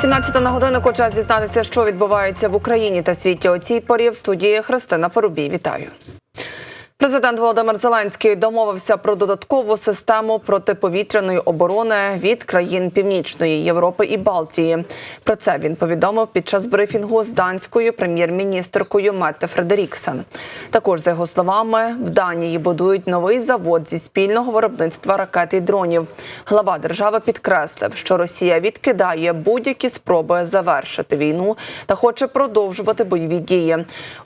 17 на годиннику час дізнатися, що відбувається в Україні та світі у цій порі в студії Христина Порубій. Вітаю. Президент Володимир Зеленський домовився про додаткову систему протиповітряної оборони від країн Північної Європи і Балтії. Про це він повідомив під час брифінгу з данською прем'єр-міністркою Метте Фредеріксен. Також за його словами, в Данії будують новий завод зі спільного виробництва ракет і дронів. Глава держави підкреслив, що Росія відкидає будь-які спроби завершити війну та хоче продовжувати бойові дії.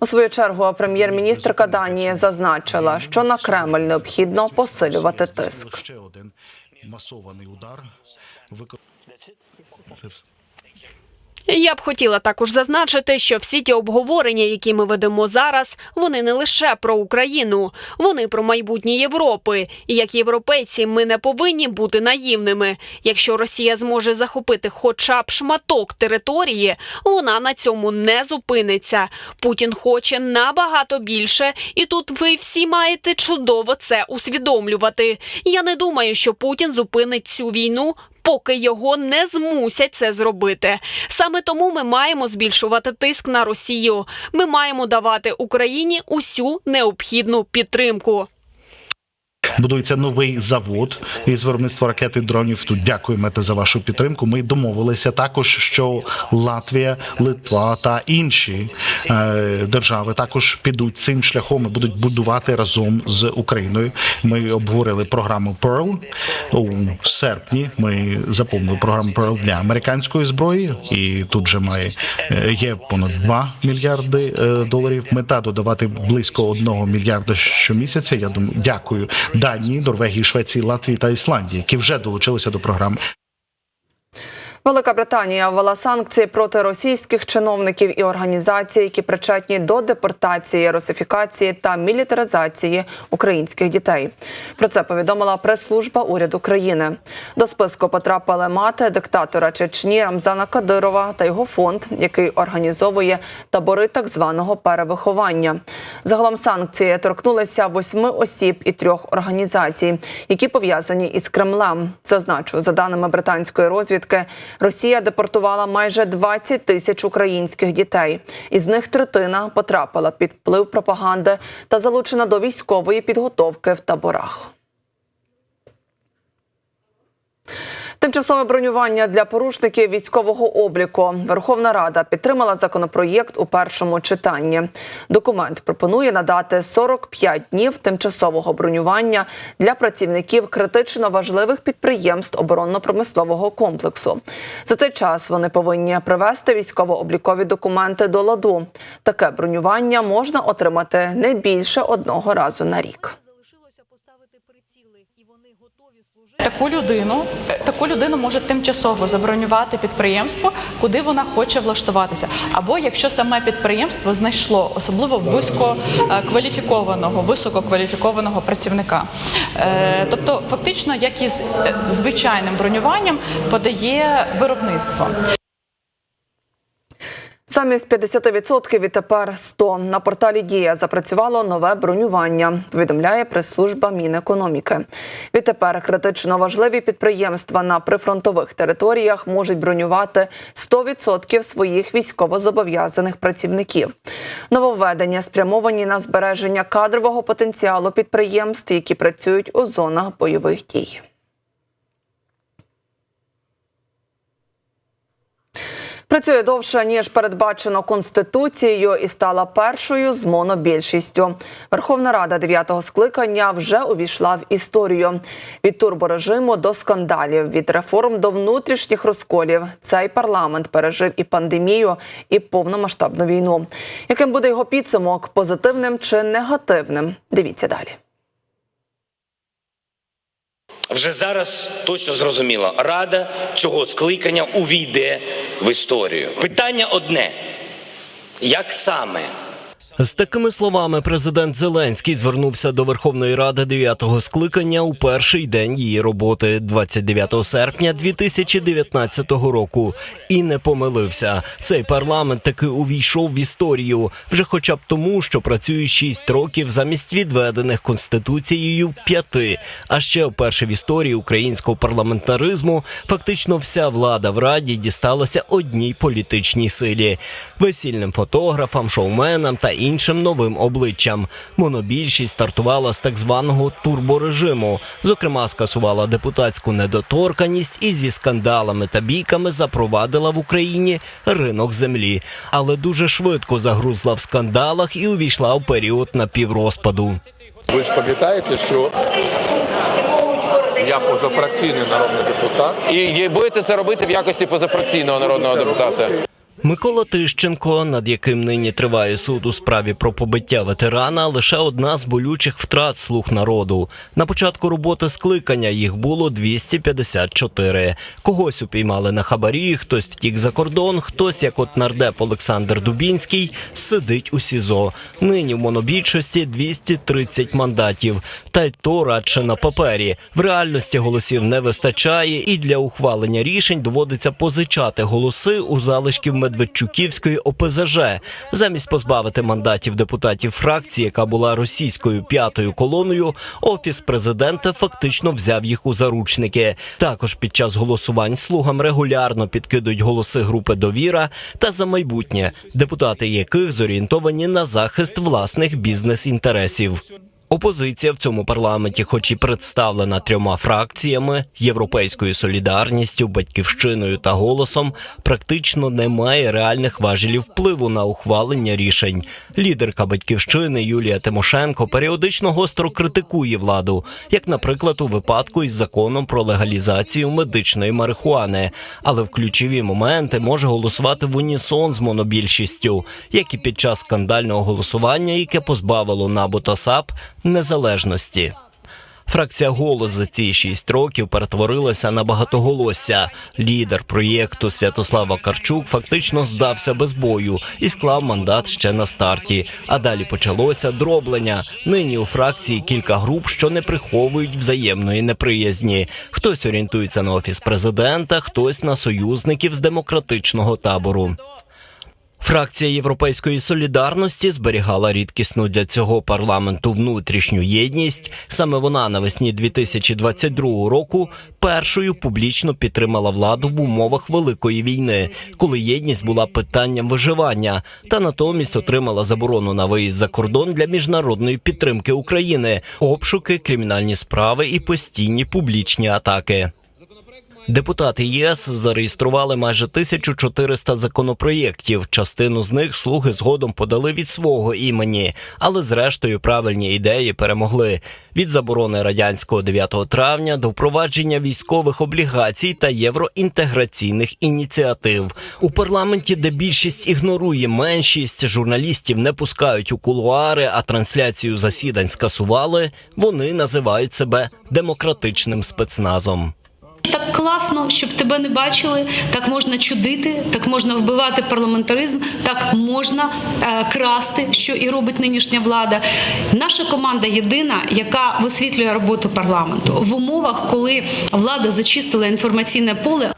У свою чергу прем'єр-міністрка Данії зазначила, що на Кремль необхідно посилювати тиск. Ще один масований удар. Це все. Я б хотіла також зазначити, що всі ті обговорення, які ми ведемо зараз, вони не лише про Україну, вони про майбутнє Європи. І як європейці, ми не повинні бути наївними. Якщо Росія зможе захопити хоча б шматок території, вона на цьому не зупиниться. Путін хоче набагато більше, і тут ви всі маєте чудово це усвідомлювати. Я не думаю, що Путін зупинить цю війну поки його не змусять це зробити. Саме тому ми маємо збільшувати тиск на Росію. Ми маємо давати Україні усю необхідну підтримку. Будується новий завод із виробництва ракет і дронів. Тут дякуємо за вашу підтримку. Ми домовилися також, що Латвія, Литва та інші е, держави також підуть цим шляхом і будуть будувати разом з Україною. Ми обговорили програму Pearl у серпні. Ми заповнили програму Pearl для американської зброї, і тут же має е, є понад 2 мільярди е, доларів. Мета додавати близько 1 мільярда щомісяця. Я думаю, дякую Данії, Норвегії, Швеції, Латвії та Ісландії, які вже долучилися до програми. Велика Британія ввела санкції проти російських чиновників і організацій, які причетні до депортації, русифікації та мілітаризації українських дітей. Про це повідомила прес-служба уряду країни. До списку потрапили мати диктатора Чечні Рамзана Кадирова та його фонд, який організовує табори так званого перевиховання. Загалом санкції торкнулися восьми осіб і трьох організацій, які пов'язані із Кремлем. Зазначу, за даними британської розвідки. Росія депортувала майже 20 тисяч українських дітей. Із них третина потрапила під вплив пропаганди та залучена до військової підготовки в таборах. Тимчасове бронювання для порушників військового обліку. Верховна Рада підтримала законопроєкт у першому читанні. Документ пропонує надати 45 днів тимчасового бронювання для працівників критично важливих підприємств оборонно-промислового комплексу. За цей час вони повинні привести військово-облікові документи до ладу. Таке бронювання можна отримати не більше одного разу на рік. Таку людину, е, таку людину може тимчасово забронювати підприємство, куди вона хоче влаштуватися. Або якщо саме підприємство знайшло особливо висококваліфікованого, висококваліфікованого працівника. Е, Тобто, фактично, як із е, звичайним бронюванням подає виробництво. Замість 50% відтепер 100%. На порталі Дія запрацювало нове бронювання. Повідомляє прес-служба Мінекономіки. Відтепер критично важливі підприємства на прифронтових територіях можуть бронювати 100% своїх військовозобов'язаних працівників. Нововведення спрямовані на збереження кадрового потенціалу підприємств, які працюють у зонах бойових дій. Працює довше ніж передбачено конституцією і стала першою з монобільшістю. Верховна Рада дев'ятого скликання вже увійшла в історію. Від турборежиму до скандалів, від реформ до внутрішніх розколів. Цей парламент пережив і пандемію, і повномасштабну війну. Яким буде його підсумок позитивним чи негативним? Дивіться далі. Вже зараз точно зрозуміло, рада цього скликання увійде в історію. Питання одне: як саме З такими словами президент Зеленський звернувся до Верховної Ради 9-го скликання у перший день її роботи 29 серпня 2019 року. І не помилився. Цей парламент таки увійшов в історію вже, хоча б тому, що працює 6 років замість відведених конституцією п'яти. А ще вперше в історії українського парламентаризму фактично вся влада в раді дісталася одній політичній силі весільним фотографам, шоуменам та іншим новим обличчям. Монобільшість стартувала з так званого турборежиму. Зокрема, скасувала депутатську недоторканість і зі скандалами та бійками запровадила в Україні ринок землі, але дуже швидко загрузла в скандалах і увійшла в період напіврозпаду. Ви ж пам'ятаєте, що я позафракційний народний депутат. І, і будете це робити в якості позафракційного народного депутата. Микола Тищенко, над яким нині триває суд у справі про побиття ветерана, лише одна з болючих втрат слуг народу. На початку роботи скликання їх було 254. Когось упіймали на хабарі, хтось втік за кордон, хтось, як от нардеп Олександр Дубінський, сидить у СІЗО. Нині в монобільшості 230 мандатів. Та й то радше на папері. В реальності голосів не вистачає, і для ухвалення рішень доводиться позичати голоси у залишків Медведчуківської ОПЗЖ. Замість позбавити мандатів депутатів фракції, яка була російською п'ятою колоною, офіс президента фактично взяв їх у заручники. Також під час голосувань слугам регулярно підкидують голоси групи довіра та за майбутнє, депутати яких зорієнтовані на захист власних бізнес-інтересів. Опозиція в цьому парламенті, хоч і представлена трьома фракціями європейською солідарністю, батьківщиною та голосом, практично не має реальних важелів впливу на ухвалення рішень. Лідерка батьківщини Юлія Тимошенко періодично гостро критикує владу, як, наприклад, у випадку із законом про легалізацію медичної марихуани, але в ключові моменти може голосувати в унісон з монобільшістю, як і під час скандального голосування, яке позбавило НАБУ та САП незалежності. Фракція голос за ці шість років перетворилася на багатоголосся. Лідер проєкту Святослав Вакарчук фактично здався без бою і склав мандат ще на старті. А далі почалося дроблення. Нині у фракції кілька груп, що не приховують взаємної неприязні. Хтось орієнтується на офіс президента, хтось на союзників з демократичного табору. Фракція Європейської солідарності зберігала рідкісну для цього парламенту внутрішню єдність. Саме вона навесні 2022 року першою публічно підтримала владу в умовах великої війни, коли єдність була питанням виживання, та натомість отримала заборону на виїзд за кордон для міжнародної підтримки України, обшуки, кримінальні справи і постійні публічні атаки. Депутати ЄС зареєстрували майже 1400 законопроєктів. Частину з них слуги згодом подали від свого імені, але зрештою правильні ідеї перемогли від заборони радянського 9 травня до впровадження військових облігацій та євроінтеграційних ініціатив у парламенті, де більшість ігнорує меншість, журналістів не пускають у кулуари, а трансляцію засідань скасували. Вони називають себе демократичним спецназом. Класно, щоб тебе не бачили, так можна чудити, так можна вбивати парламентаризм, так можна е, красти, що і робить нинішня влада. Наша команда єдина, яка висвітлює роботу парламенту в умовах, коли влада зачистила інформаційне поле.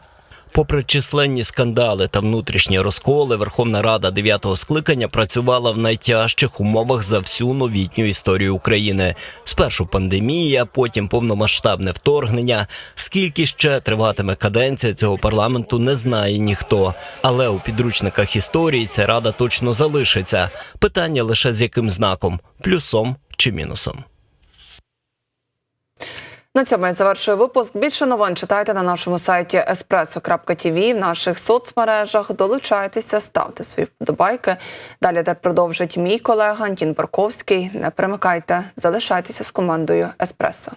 Попри численні скандали та внутрішні розколи, Верховна Рада 9-го скликання працювала в найтяжчих умовах за всю новітню історію України. Спершу пандемія, потім повномасштабне вторгнення. Скільки ще триватиме каденція цього парламенту, не знає ніхто. Але у підручниках історії ця рада точно залишиться. Питання лише з яким знаком плюсом чи мінусом. На цьому я завершую випуск. Більше новин читайте на нашому сайті espresso.tv, в наших соцмережах. Долучайтеся, ставте свої вподобайки. Далі де продовжить мій колега Антін Барковський. Не примикайте, залишайтеся з командою Еспресо.